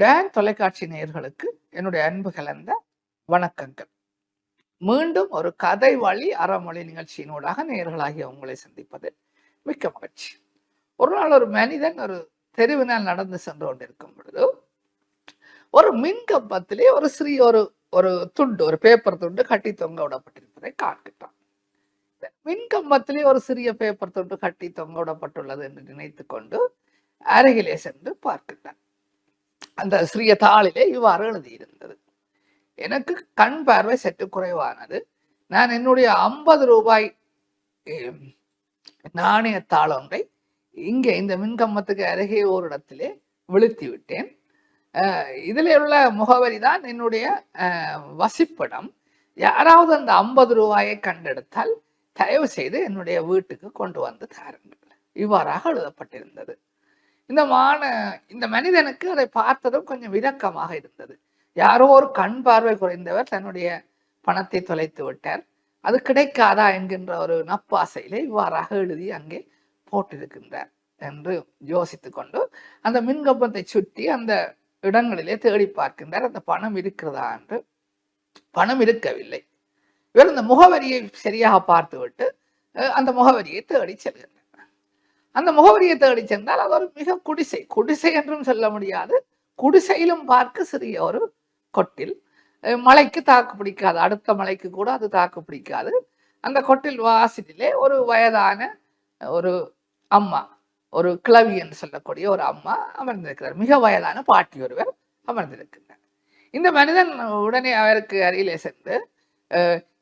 Tan தொலைக்காட்சி நேயர்களுக்கு என்னுடைய அன்பு கலந்த வணக்கங்கள். மீண்டும் ஒரு கதை வழி அறமொழி நிகழ்ச்சியினூடாக நேயர்களாகிய உங்களை சந்திப்பது மிக்க மகிழ்ச்சி. ஒரு நாள் ஒரு மனிதன் ஒரு தெருவினால் நடந்து சென்று கொண்டிருக்கும் பொழுது ஒரு மின் கம்பத்திலே ஒரு சிறிய ஒரு ஒரு துண்டு ஒரு பேப்பர் துண்டு கட்டி தொங்க விடப்பட்டிருப்பதை காண்கிட்டான் மின் கம்பத்திலே ஒரு சிறிய பேப்பர் துண்டு கட்டி தொங்க விடப்பட்டுள்ளது என்று நினைத்து கொண்டு அருகிலே சென்று பார்க்கின்றான். அந்த சிறிய தாளிலே இவ்வாறு எழுதியிருந்தது எனக்கு கண் பார்வை சற்று குறைவானது. நான் என்னுடைய ஐம்பது ரூபாய் நாணயத்தாள் ஒன்றை இங்கே இந்த மின்கம்பத்துக்கு அருகே ஒரு இடத்திலே விழுத்தி விட்டேன். இதில் உள்ள முகவரி தான் என்னுடைய அஹ், வசிப்பிடம். யாராவது அந்த ஐம்பது ரூபாயை கண்டெடுத்தால் தயவு செய்து என்னுடைய வீட்டுக்கு கொண்டு வந்து தாருங்கள். இவ்வாறாக எழுதப்பட்டிருந்தது. இந்த மான இந்த மனிதனுக்கு அதை பார்த்ததும் கொஞ்சம் விளக்கமாக இருந்தது. யாரோ ஒரு கண் பார்வை குறைந்தவர் தன்னுடைய பணத்தை தொலைத்து விட்டார். அது கிடைக்காதா என்கின்ற ஒரு நப்பாசையிலே இவ்வாறாக எழுதி அங்கே போட்டிருக்கின்றார் என்று யோசித்து கொண்டு அந்த மின்கம்பத்தை சுற்றி அந்த இடங்களிலே தேடி பார்க்கின்றார். அந்த பணம் இருக்கிறதா என்று. பணம் இருக்கவில்லை. இவர் அந்த முகவரியை சரியாக பார்த்துவிட்டு அந்த முகவரியை தேடி செல்கின்றார். அந்த முகவரியை தேடி சென்றால் அது ஒரு மிக குடிசை. குடிசை என்றும் சொல்ல முடியாது. குடிசையிலும் பார்க்க சிறிய ஒரு கொட்டில். மலைக்கு தாக்கு பிடிக்காது. அடுத்த மலைக்கு கூட அது தாக்கு பிடிக்காது. அந்த கொட்டில் வாசலிலே ஒரு வயதான ஒரு அம்மா ஒரு கிளவி என்று சொல்லக்கூடிய ஒரு அம்மா அமர்ந்திருக்கிறார். மிக வயதான பாட்டி ஒருவர் அமர்ந்திருக்கிறார் இந்த மனிதன் உடனே அவருக்கு அருகிலே சென்று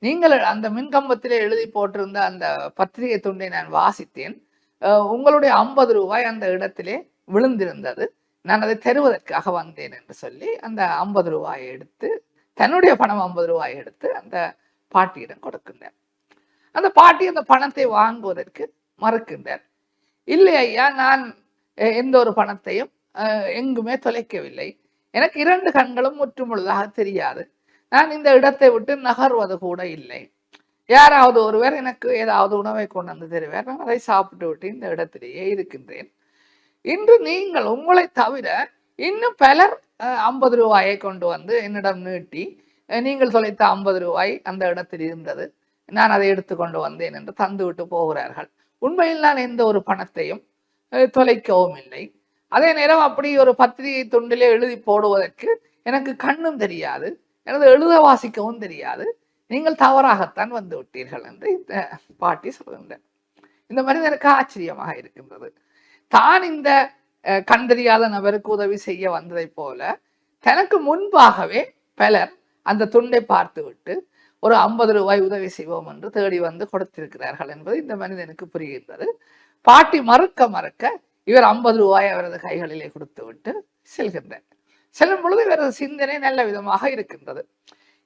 நீங்கள் அந்த மின்கம்பத்திலே எழுதி போட்டிருந்த அந்த பத்திரிகை துண்டை நான் வாசித்தேன். உங்களுடைய ஐம்பது ரூபாய் அந்த இடத்திலே விழுந்திருந்தது. நான் அதை தருவதற்காக வந்தேன் என்று சொல்லி அந்த ஐம்பது ரூபாயை எடுத்து தன்னுடைய பணம் ஐம்பது ரூபாயை எடுத்து அந்த பாட்டியிடம் கொடுக்கின்றார் அந்த பாட்டி அந்த பணத்தை வாங்குவதற்கு மறுக்கின்றார். இல்லை ஐயா நான் எந்த ஒரு பணத்தையும் அஹ், எங்குமே தொலைக்கவில்லை. எனக்கு இரண்டு கண்களும் முற்றுமுழுதாக தெரியாது. நான் இந்த இடத்தை விட்டு நகர்வது கூட இல்லை. யாராவது ஒருவர் எனக்கு ஏதாவது உணவை கொண்டு வந்து தருவார் நான் அதை சாப்பிட்டு விட்டு இந்த இடத்திலேயே இருக்கின்றேன். இன்று நீங்கள் உங்களை தவிர இன்னும் பலர் ஐம்பது ரூபாயை கொண்டு வந்து என்னிடம் நீட்டி நீங்கள் தொலைத்த ஐம்பது ரூபாய் அந்த இடத்தில் இருந்தது நான் அதை எடுத்துக்கொண்டு வந்தேன் என்று தந்துவிட்டு போகிறார்கள். உண்மையில் நான் எந்த ஒரு பணத்தையும் தொலைக்கவும் இல்லை. அதே நேரம் அப்படி ஒரு பத்திரிகை துண்டிலே எழுதி போடுவதற்கு எனக்கு கண்ணும் தெரியாது எனது எழுத வாசிக்கவும் தெரியாது. நீங்கள் தவறாகத்தான் வந்து விட்டீர்கள் என்று இந்த பாட்டி சொல்கின்றார் இந்த மனிதனுக்கு ஆச்சரியமாக இருக்கின்றது. தான் இந்த அஹ், கண் தெரியாத நபருக்கு உதவி செய்ய வந்ததைப் போல தனக்கு முன்பாகவே பலர் அந்த துண்டை பார்த்துவிட்டு ஒரு ஐம்பது ரூபாய் உதவி செய்வோம் என்று தேடி வந்து கொடுத்திருக்கிறார்கள் என்பது இந்த மனிதனுக்கு புரிகின்றது. பாட்டி மறுக்க மறுக்க இவர் ஐம்பது ரூபாய் அவரது கைகளிலே கொடுத்து விட்டு செல்கின்றார். செல்லும் பொழுது இவரது சிந்தனை நல்ல விதமாக இருக்கின்றது.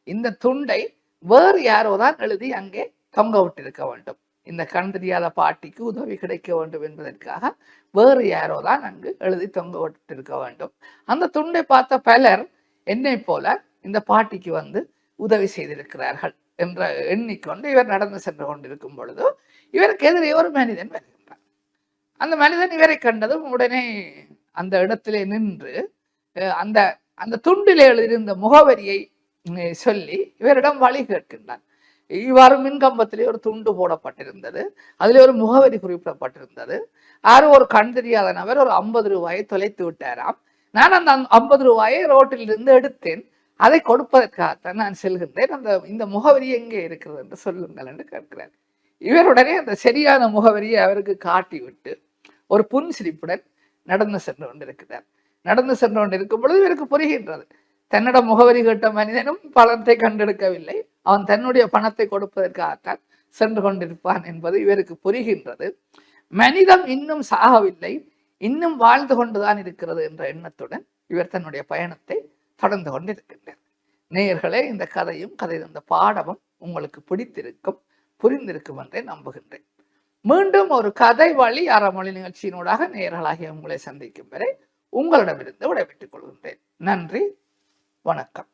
இந்த துண்டை வேறு யாரோ தான் எழுதி அங்கே தொங்க விட்டிருக்க வேண்டும். இந்த கண் தெரியாத பாட்டிக்கு உதவி கிடைக்க வேண்டும் என்பதற்காக வேறு யாரோ தான் அங்கு எழுதி தொங்க விட்டிருக்க வேண்டும். அந்த துண்டை பார்த்த பலர் என்னை போல இந்த பாட்டிக்கு வந்து உதவி செய்திருக்கிறார்கள் என்ற எண்ணிக்கொண்டு இவர் நடந்து சென்று கொண்டிருக்கும் பொழுது இவருக்கு எதிரே ஒரு மனிதன் வருகின்றார் அந்த மனிதன் இவரை கண்டதும் உடனே அந்த இடத்திலே நின்று அந்த அந்த துண்டிலே எழுதியிருந்த முகவரியை சொல்லி இவரிடம் வழி கேட்கின்றான். இவ்வாறு மின்கம்பத்திலே ஒரு துண்டு போடப்பட்டிருந்தது. அதில் ஒரு முகவரி குறிப்பிடப்பட்டிருந்தது. யாரோ ஒரு கண் தெரியாத நபர் ஒரு ஐம்பது ரூபாயை தொலைத்து விட்டாராம். நான் அந்த ஐம்பது ரூபாயை ரோட்டில் இருந்து எடுத்தேன். அதை கொடுப்பதற்காகத்தான் நான் செல்கின்றேன். அந்த இந்த முகவரி எங்கே இருக்கிறது என்று சொல்லுங்கள் என்று கேட்கிறார். இவருடனே அந்த சரியான முகவரியை அவருக்கு காட்டிவிட்டு ஒரு புன்சிரிப்புடன் நடந்து சென்று கொண்டிருக்கிறார். நடந்து சென்று கொண்டிருக்கும் பொழுது இவருக்கு புரிகின்றது. தன்னிடம் முகவரி கேட்ட மனிதனும் பணத்தை கண்டெடுக்கவில்லை. அவன் தன்னுடைய பணத்தை கொடுப்பதற்காகத்தான் சென்று கொண்டிருப்பான் என்பது இவருக்கு புரிகின்றது. மனிதம் இன்னும் சாகவில்லை. இன்னும் வாழ்ந்து கொண்டுதான் இருக்கிறது என்ற எண்ணத்துடன் இவர் தன்னுடைய பயணத்தை தொடர்ந்து கொண்டிருக்கின்றார். நேயர்களே இந்த கதையும் கதை இந்த பாடமும் உங்களுக்கு பிடித்திருக்கும் புரிந்திருக்கும் என்றே நம்புகின்றேன். மீண்டும் ஒரு கதை வழி அறமொழி நிகழ்ச்சியினூடாக நேயர்களாகிய உங்களை சந்திக்கும் வரை உங்களிடமிருந்து விடைபெற்றுக் கொள்கின்றேன். நன்றி. வணக்கம்.